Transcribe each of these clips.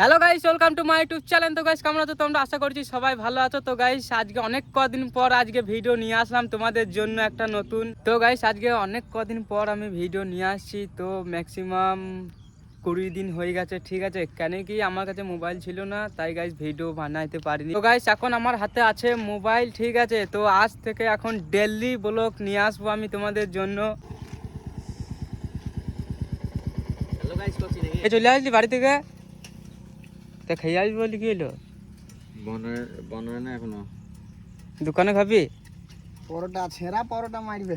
Hello guys welcome to my YouTube channel তো guys কেমন আছো তোমরা? আশা করছি সবাই ভালো আছো। তো গাইস আজকে অনেক কদিন পর আজকে ভিডিও নিয়ে আসলাম তোমাদের জন্য একটা নতুন। তো গাইস আজকে অনেক কদিন পর আমি ভিডিও নিয়ে আসছি। তো ম্যাক্সিমাম কুড়ি দিন হয়ে গেছে ঠিক আছে? কেন কি আমার কাছে মোবাইল ছিল না তাই গাইস ভিডিও বানাইতে পারিনি। তো গাইস এখন আমার হাতে আছে মোবাইল ঠিক আছে? তো আজ থেকে এখন ডেলি ব্লগ নিয়ে আসব আমি তোমাদের জন্য। চলে আসলি বাড়ি থেকে? তা খেয়ে আসবি বলি কি হলো? বনের বনের না এখনও। দোকানে খাবি? পরোটা ছেঁড়া পরোটা মারবে।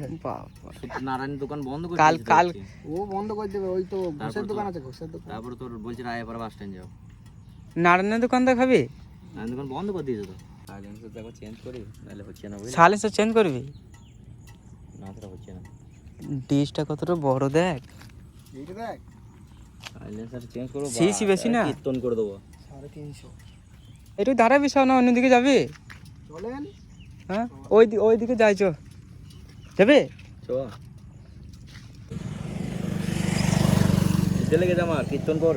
নারায়ণ দোকান বন্ধ করে কাল- কাল- ও বন্ধ করে দেবে ওই তো ঘুষের দোকান আছে ঘুষের দোকান। তারপরে তোর বলছে রায় পরে বাস স্ট্যান্ড যাও। নারায়ণের দোকানটা খাবি? নারায়ণ দোকান বন্ধ করে দিয়েছে তো। সাইলেন্সার দেখো চেঞ্জ করি নাহলে হচ্ছে না বুঝলি। সালেন্সার চেঞ্জ করবি? না সেটা হচ্ছে না। ডিশটা কতটা বড় দেখ। এইটা দেখ। সাইলেন্সার চেঞ্জ করব সিসি বেশি না? কীর্তন করে দেবো। সাড়ে তিনশো। একটু দাঁড়াবি সব না অন্যদিকে যাবি? চলেন। হ্যাঁ ওই ওই দিকে যাই চো। যাবে? চলে গেছে আমার কীর্তন কর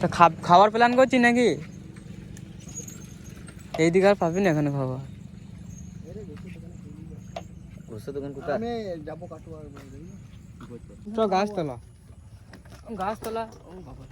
তা খা- খাওয়ার প্ল্যান করছি নাকি? এই দিকে আর পাবি না এখানে খাবার ঘুষের দোকান কোথায়? আমি যাব গাছতলা গাছতলা বাবা।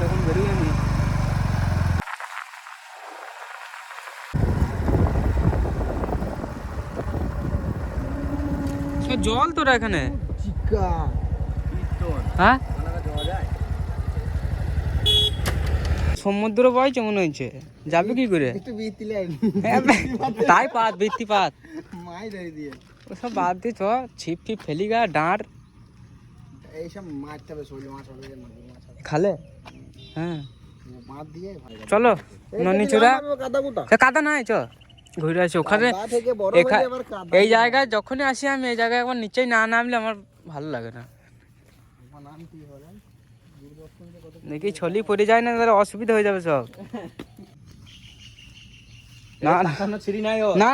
যখন বেরিয়ে নি জল তোরা এখানে? চিকা হ্যাঁ? সমুদ্র বয় মনে হয়েছে। যাবে কি করে? তাই পাত বৃত্তি পাত মাই ধরে দিয়ে। ওসব বাদ দিয়ে চ ছিপ ফিপ ফেলি গা ডাঁট এইসব মারতে হবে শৈল মাছ হবে খালে? হ্যাঁ। চলো ননি চূড়া কাদা নাই চ ঘুরে আসি ওখানে হয়ে এই জায়গায় যখনই আসি আমি এই জায়গায় একবার নিচেই না নামলে আমার ভালো লাগে না আমার নাম কি বলেন দেখি ছলি পড়ে যায় না তাহলে অসুবিধা হয়ে যাবে সব। না না। না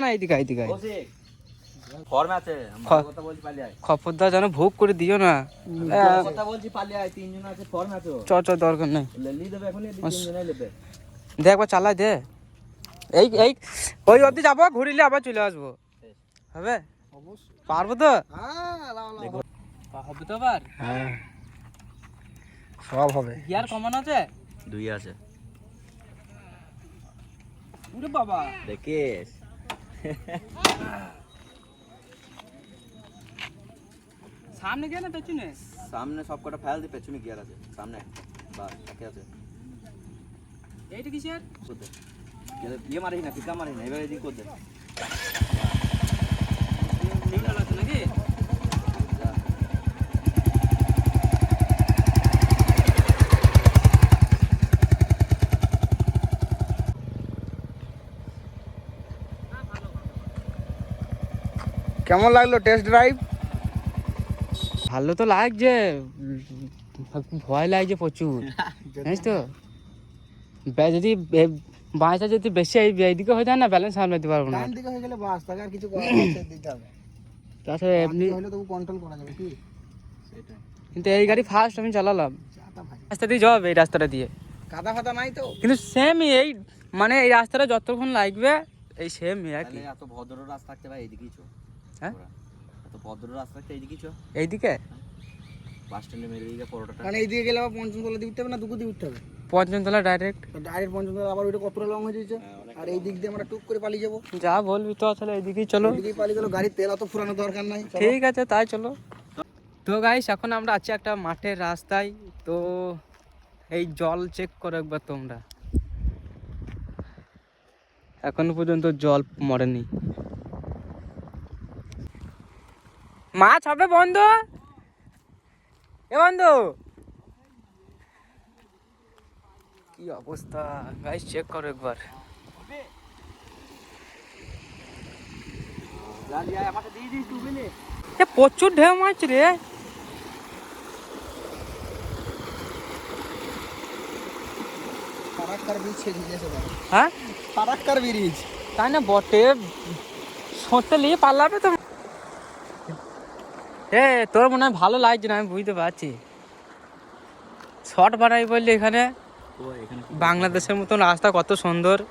খপরদার যেন ভোগ করে দিও না। তোর কথা বলছি পালিয়ে আয়। তিনজন আছে ফর্মে আছে ও। চ চ দরকার নেই। লি দেবে এখনই তিনজনে নেবে দে একবার চালাই দে। এই এই ওই অবধি যাব ঘুরিলে আবার চলে আসব। হবে? পারব তো? হ্যাঁ হবে তো আবার? হ্যাঁ। সব হবে। গিয়ার কমানো আছে? দুই আছে। উরে বাবা। দেখিস? সামনে গিয়ে না পেছনে। সামনে সব কটা ফাইল দিয়ে পেছনে গিয়ার আছে। সামনে বাস একে আছে। এইটা কিসের? করতে ইয়ে মারিস না ফিকা মারিস না এবার এদিক করতে নিউট্রাল আছে নাকি কেমন লাগল টেস্ট ড্রাইভ ভালো তো লাগছে। ভয় লাগছে প্রচুর। জানিস তো? যদি বাঁচা যদি বেশি এই এইদিকে হয়ে যায় না ব্যালেন্স সামলাতে পারব না। দিকে হয়ে গেলে বাস তাকে আর কিছু দিতে হবে। তাছাড়া এমনি হলে তবু কন্ট্রোল করা যাবে কি? সেটাই। কিন্তু এই গাড়ি ফার্স্ট আমি চালালাম। রাস্তা দিয়ে যাবে এই রাস্তাটা দিয়ে। কাদা ফাদা নাই তো? কিন্তু সেমই এই মানে এই রাস্তাটা যতক্ষণ লাগবে এই সেম একই এত ভদ্র রাস্তা থাকতে ভাই এইদিকেই চো হ্যাঁ? এত ভদ্র রাস্তা চো এইদিকে? বাস স্ট্যান্ডে মেরে দিকে পরোটাটা। মানে এইদিকে গেলে আবার পঞ্চমতলা দিয়ে উঠতে হবে না দুপুর দিয়ে উঠতে হবে? পঞ্চমতলা ডাইরেক্ট ডাইরেক্ট পঞ্চমতলা আবার ওইটা কতটা লং হয়ে যাচ্ছে? আর এই দিক দিয়ে আমরা টুক করে পালিয়ে যাব। যা বলবি তো আসলে এইদিকেই চলো। এইদিকেই পালিয়ে গেল গাড়ির তেল অত দরকার নাই চলো। ঠিক আছে তাই চলো। তো গাইস এখন আমরা আছি একটা মাঠের রাস্তায়। তো এই জল চেক করো একবার তোমরা। এখনও পর্যন্ত জল মরেনি। মাছ হবে বন্ধু। এ বন্ধু। কি অবস্থা? গাইস চেক করো একবার। প্রচুর ঢেউ মাছ রে। হ্যাঁ? তাই না বটে? সঁচতে নিয়ে পারলাবে তো। এ তোর মনে হয় ভালো লাগছে না আমি বুঝতে পারছি। শর্ট বানাই বললি এখানে? বাংলাদেশের মতন রাস্তা কত সুন্দর।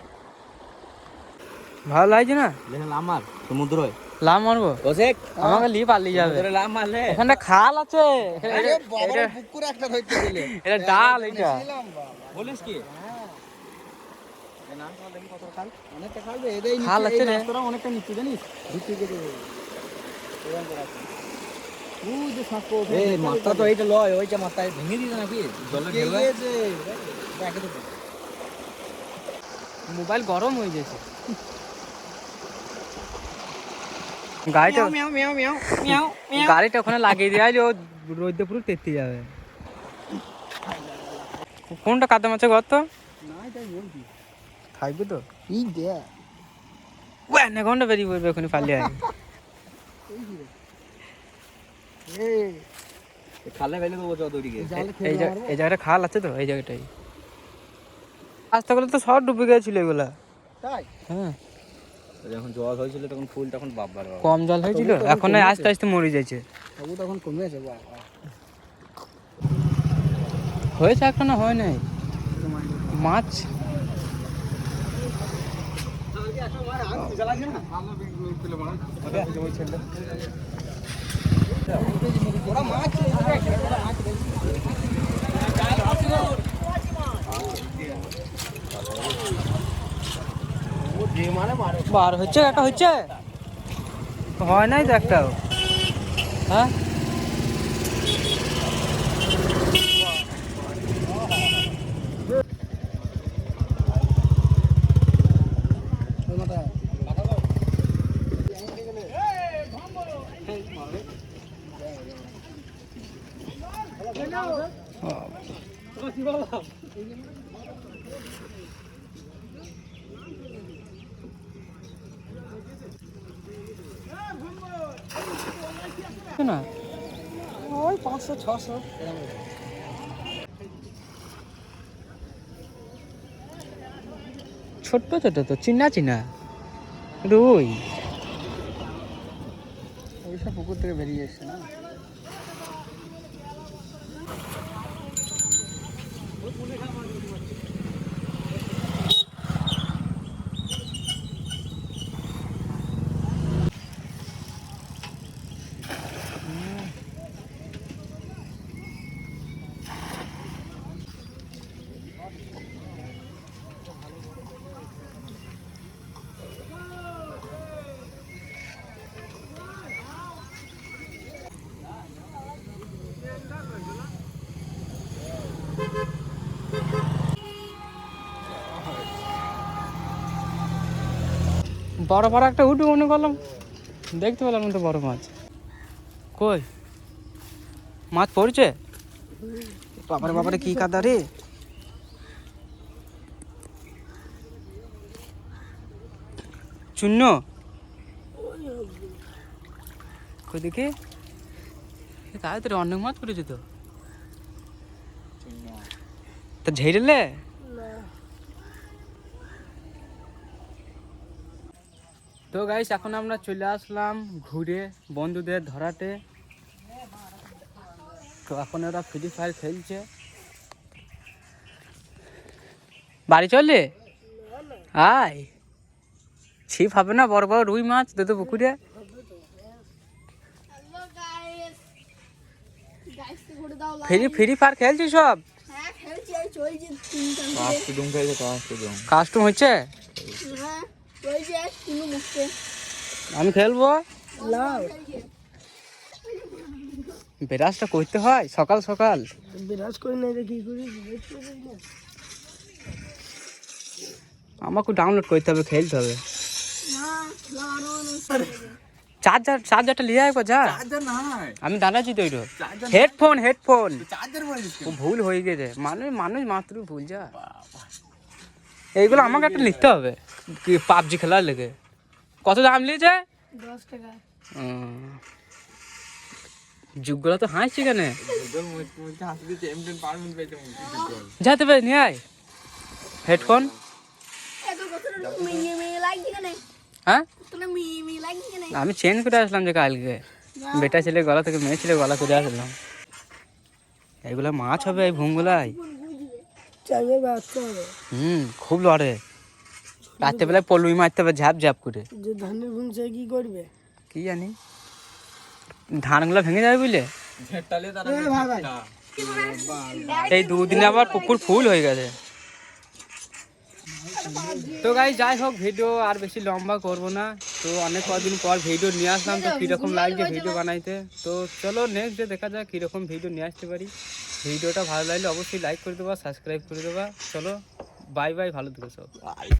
ভালো লাগছে না? আমার সমুদ্র লাভ মারবো? ওসেক আমাকে পালিয়ে যাবে। লাভ মারলে। এখানে খাল আছে। আরে এটা- বাবা এটা- পুকুরে একটা ধরতে দিলে। এটা ডাল এটা। বলিস কি? এদের খাল আছে রে। অনেকটা নিচু জানিস? এই মাথা তো এইটা লয় ওইটা মাথায় ভেঙে দিতে নাকি জলে। মোবাইল গরম হয়ে গেছে গাড়িটা। গাড়িটা ওখানে লাগিয়ে দেওয়া ও রোদে পুরো তেতে যাবে কোনটা কাদা মাছে ঘর তো। থাকবে তো এই দেখ। ও বেরিয়ে পড়বে ওখানে পালিয়ে খালে ফেলে দেবো চত এই জায়গাটা খাল আছে তো এই জায়গাটাই। রাস্তাগুলো তো সব ডুবে গেছিল এগুলা। তাই? হ্যাঁ। যখন জল হয়েছিল তখন ফুল তখন বাবার কম জল হয়েছিল এখন। আস্তে আস্তে মরে যাচ্ছে। তবু তখন কমেছে বাবা। হয়েছে এখনও হয় নাই। মাছ। ওরা মাছ এদিকে একটা, ওরা মাছ দেখি। বার হচ্ছে একটা হচ্ছে হয় নাই তো একটাও হ্যাঁ ওই মাথায়। না। ওই পাঁচশো ছশো। ছোট্ট ছোট তো চিনা চিনা। রুই। ওইসব পুকুর থেকে বেরিয়ে এসছে না? বড় বড় একটা উঠে মনে করলাম। দেখতে পেলাম তো বড় মাছ। কই? মাছ পড়ছে? বাবারে বাবারে কি কাদা রে? চূন্য দেখি? এ তাড়াতাড়ি অনেক মাছ পড়েছে তো। তা ঝেড়েলে তো গাইস এখন আমরা চলে আসলাম ঘুরে বন্ধুদের ধরাতে। তো এখন ওরা ফ্রি ফায়ার খেলছে। বাড়ি চললে? আয়। ছিপ হবে না বড় বড় রুই মাছ দুটো পুকুরে। ফ্রি ফ্রি ফায়ার সব? হ্যাঁ খেলছি ডুম কাস্টম হচ্ছে আমি খেলব? বেরাজটা করতে হয়? সকাল সকাল? বিরাজ করি রে কি করি? আমাকে ডাউনলোড করতে হবে খেলতে হবে। চার্জার চার্জারটা নিয়ে আসব যা। চার্জার আমি দাঁড়াচ্ছি তো ওইটা হেডফোন হেডফোন চার্জার ভুল হয়ে গেছে। মানুষ মানুষ মাত্র ভুল যা। এইগুলো আমাকে একটা লিখতে হবে। পাবজি খেলার লেগে? কত দাম নিয়েছে? দশ টাকা। যুগগুলো তো হাসছি কেন যেতে পারে নিয়ে আয়। হেডফোন। এত কথাটা মেয়ে মেয়ে লাগছে কেন হ্যাঁ? আমি চেঞ্জ করে আসলাম যে কালকে। বেটা ছেলে গলা থেকে মেয়ে ছেলে গলা করে আসলাম। এগুলা মাছ হবে এই ভুমগুলাই হুম খুব লড়ে। রাত্রেবেলায় পলুই মারতে হবে ঝাপ ঝাপ করে। যে ধানের কি করবে? কি জানি। ধানগুলো ভেঙে যাবে বুঝলে? এ ভাই ভাই। এই দুদিনে আবার পুকুর ফুল হয়ে গেছে। তো গাই যাই হোক ভিডিও আর বেশি লম্বা করব না। তো অনেক কদিন পর ভিডিও নিয়ে আসলাম তো কীরকম লাগছে ভিডিও বানাইতে? তো চলো নেক্সট ডে দেখা যাক কীরকম ভিডিও নিয়ে আসতে পারি। ভিডিওটা ভালো লাগলে অবশ্যই লাইক করে দেবা সাবস্ক্রাইব করে দেবা। চলো বাই বাই ভালো থেকো সব।